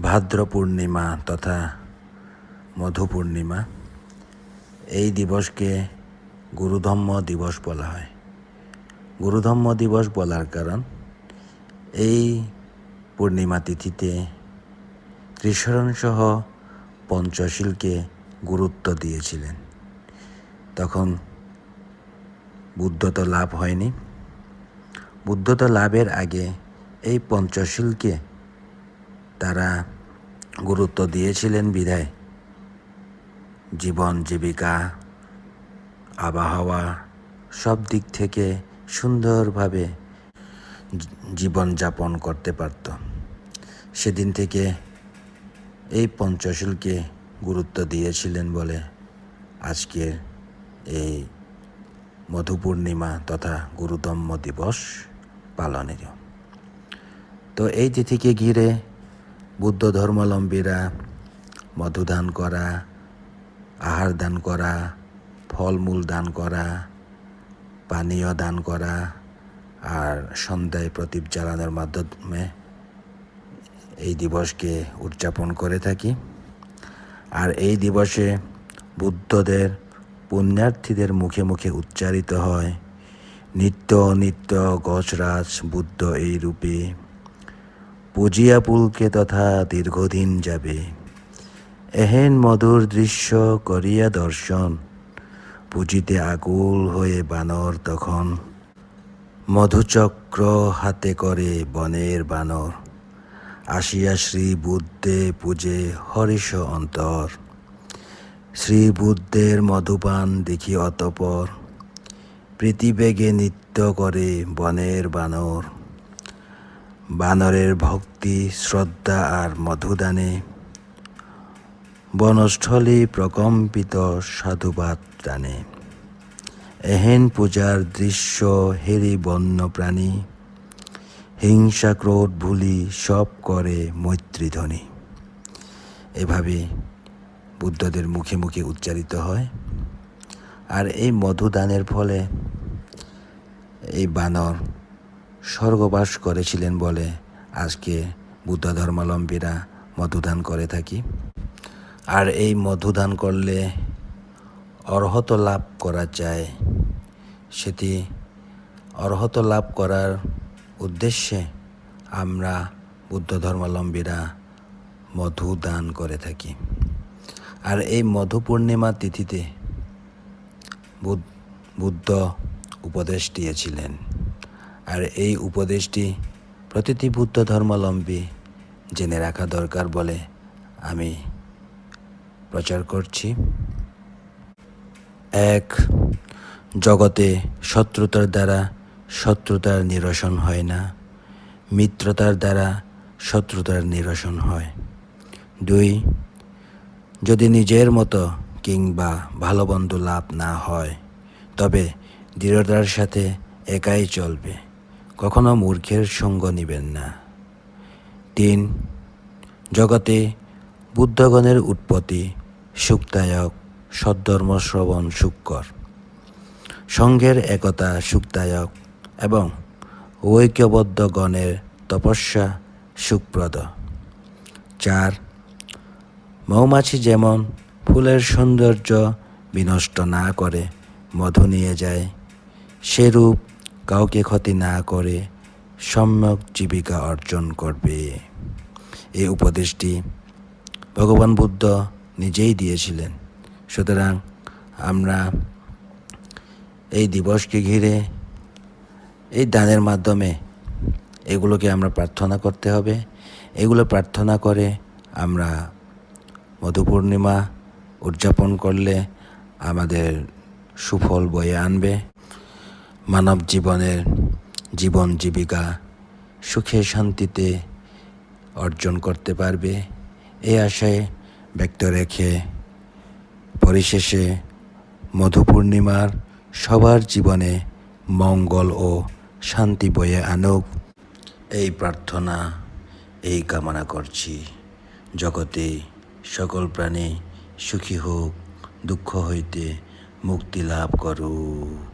ভাদ্র পূর্ণিমা তথা মধু পূর্ণিমা এই দিবসকে গুরুধম্ম দিবস বলা হয়। গুরুধম্ম দিবস বলার কারণ, এই পূর্ণিমা তিথিতে ত্রিশরণসহ পঞ্চশীলকে গুরুত্ব দিয়েছিলেন। তখন বুদ্ধত্ব লাভ হয়নি। বুদ্ধত্ব লাভের আগে এই পঞ্চশীলকে তারা গুরুত্ব দিয়েছিলেন বিধায়। জীবন, জীবিকা, আবহাওয়া সব দিক থেকে সুন্দরভাবে জীবনযাপন করতে পারত। সেদিন থেকে এই পঞ্চশীলকে গুরুত্ব দিয়েছিলেন বলে আজকের এই মধু পূর্ণিমা তথা গুরুতম্য দিবস পালনের তো এই তিথিকে ঘিরে বুদ্ধ ধর্মাবলম্বীরা মধুদান করা, আহার দান করা, ফলমূল দান করা, পানীয় দান করা আর সন্ধ্যায় প্রদীপ জ্বালানোর মাধ্যমে এই দিবসকে উদযাপন করে থাকি। আর এই দিবসে বুদ্ধদের, পুণ্যার্থীদের মুখে মুখে উচ্চারিত হয়, নিত্য নিত্য গজরাজ বুদ্ধ এই রূপে পুজিয়া পুলকে তথা দীর্ঘদিন যাবে। এহেন মধুর দৃশ্য করিয়া দর্শন, পুজিতে আকুল হয়ে বানর তখন। মধুচক্র হাতে করে বনের বানর, আসিয়া শ্রী বুদ্ধে পূজে হরিষ অন্তর। শ্রী বুদ্ধের মধুপান দেখি অতপর, প্রীতিবেগে নৃত্য করে বনের বানর। বানরের ভক্তি, শ্রদ্ধা আর মধুদানে বনস্থলী প্রকম্পিত সাধুবাদ টানে। এহেন পূজার দৃশ্য হেরি বন্য প্রাণী হিংসা ক্রোধ ভুলি সব করে মৈত্রীধ্বনি। এভাবে বুদ্ধদের মুখে মুখে উচ্চারিত হয়। আর এই মধুদানের ফলে এই বানর স্বর্গবাস করেছিলেন বলে আজকে বুদ্ধ ধর্মাবলম্বীরা মধুদান করে থাকি। আর এই মধুদান করলে অর্হত লাভ করা যায়। সেটি অর্হত লাভ করার উদ্দেশ্যে আমরা বুদ্ধ ধর্মাবলম্বীরা মধু দান করে থাকি। আর এই মধু পূর্ণিমা তিথিতে বুদ্ধ উপদেশ দিয়েছিলেন। আর এই উপদেশটি প্রতিটি বুদ্ধ ধর্মাবলম্বী জেনে রাখা দরকার বলে আমি প্রচার করছি। এক, জগতে শত্রুতার দ্বারা শত্রুতার নিরসন হয় না। মিত্রতার দ্বারা শত্রুতার নিরসন হয়। দুই, যদি নিজের মতো কিংবা ভালো বন্ধু লাভ না হয়, তবে দৃঢ়তার সাথে একাই চলবে। কখনো মূর্খের সঙ্গ নিবেন না। তিন, জগতে বুদ্ধগণের উৎপত্তি সুখদায়ক সদ্ধর্ম শ্রবণ সুখকর সংঘের একতা সুখদায়ক এবং ঐক্যবদ্ধ গণের তপস্যা সুখপ্রদ চার, মৌমাছি যেমন ফুলের সৌন্দর্য বিনষ্ট না করে মধু নিয়ে যায়, সেরূপ কাউকে ক্ষতি না করে সম্যক জীবিকা অর্জন করবে। এই উপদেশটি ভগবান বুদ্ধ নিজেই দিয়েছিলেন। সুতরাং আমরা এই দিবসকে ঘিরে এই দানের মাধ্যমে এগুলোকে আমরা প্রার্থনা করতে হবে। এগুলো প্রার্থনা করে আমরা মধু পূর্ণিমা উদযাপন করলে আমাদের সুফল বয়ে আনবে। মানব জীবনের জীবন জীবিকা সুখে শান্তিতে অর্জন করতে পারবে। এই আশায় ব্যক্ত রেখে পরিশেষে মধু পূর্ণিমার সবার জীবনে মঙ্গল ও শান্তি বয়ে আনুক। এই প্রার্থনা, এই কামনা করছি। জগতে সকল প্রাণী সুখী হোক, দুঃখ হইতে মুক্তি লাভ করুক।